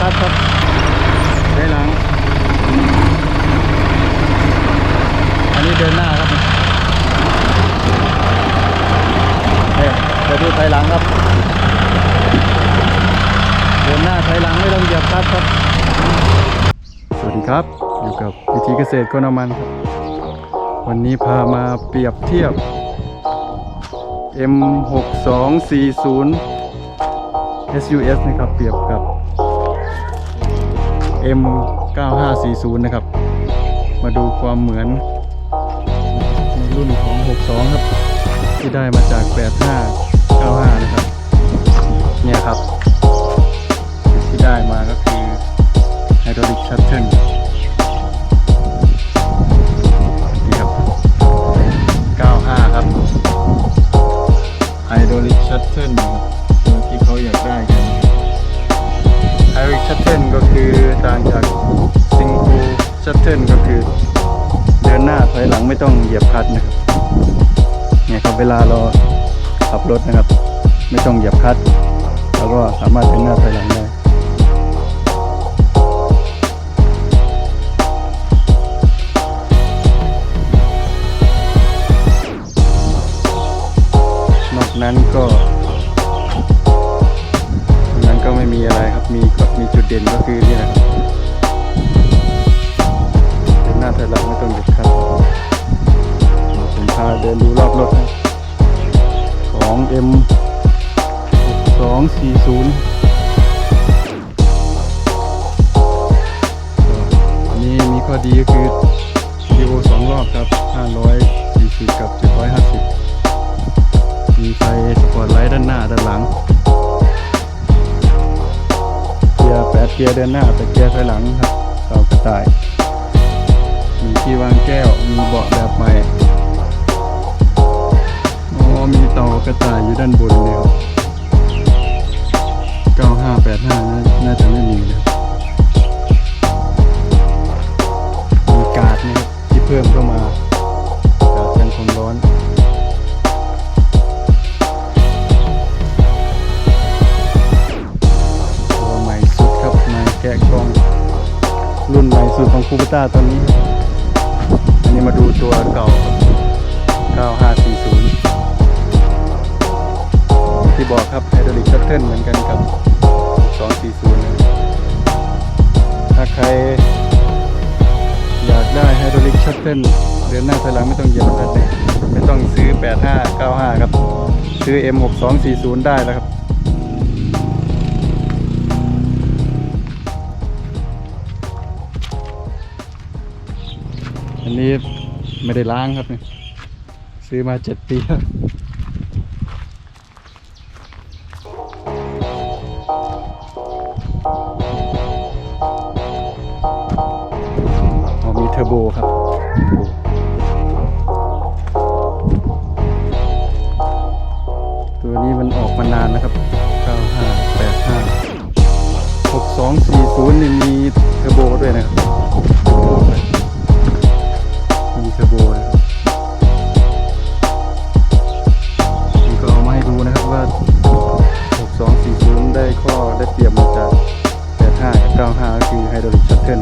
คลัตช์ครับถอยหลัง อันนี้เดินหน้าครับเนี่ยเดี๋ยวดูถอยหลังครับ เดินหน้าถอยหลังไม่ต้องเหยียบคลัตช์ครับ สวัสดีครับ อยู่กับวิธีเกษตรโคนมันครับ วันนี้พามาเปรียบเทียบ M6240 SUS นะครับ เปรียบกับ M9540 นะครับ มาดูความเหมือนในรุ่นของ 62 ครับ ที่ได้มาจาก 8595 นะครับ เนี่ยครับ ที่ได้มาก็คือไฮดรอลิกชัตเทิลนี่ครับ 95 ครับไฮดรอลิกชัตเทิล ชัตเทิลก็คือเดินหน้าถอยหลังไม่ต้องเหยียบคลัตช์นะครับเนี่ยครับเวลาเราขับรถนะครับ ไม่ต้องเหยียบคลัตช์เราก็สามารถเดินหน้าถอยหลังได้นอกนั้นก็นอกนั้นก็ไม่มีอะไรครับมีมีจุดเด่นก็คือนี่แหละครับ M 240อันนี้มีข้อดีก็คือวิดีโอสองรอบครับ 540 กับ 750 มีไฟสปอร์ตไลท์ด้านหน้าด้านหลัง เกียร์แปดเกียร์เดินหน้าแต่เกียร์ถอยหลังครับเตากระต่าย มีที่วางแก้ว มีเบาะแบบใหม่ กระต่ายอยู่ด้านบนเนี่ยครับ9585 น่าน่าจะไม่มีนะครับมีการ์ดนะครับที่เพิ่มเข้ามา การ์ดกันความร้อนตัวใหม่สุดครับมาแกะกล่อง รุ่นใหม่สุดของคูปต้าตอนนี้ อันนี้มาดูตัวเก่าครั บอกครับไฮดรอลิกชัตเทิลเหมือนกันกับ 240นะถ้าใครอยากได้ไฮดรอลิกชัตเทิลเดินหน้าถอยหลังไม่ต้องเหยียบคลัตช์เลยไม่ต้องซื้อ 8595 ครับ ซื้อ M6240 ได้แล้วครับอันนี้ไม่ได้ล้างครับเนี่ยซื้อมาเจ็ดปีแล้ว อร์โบครับตัวนี้มันออกมานานนะครับ 9585 6240มีเทอร์โบด้วยนะครับมีเทอร์โนะครับนี่ก็เอามาให้ดูนะครับว่า 6240 ได้ข้อได้เปรียบมาจาก 85 กับ95 ก็คือไฮโดรอลิกชัตเทิล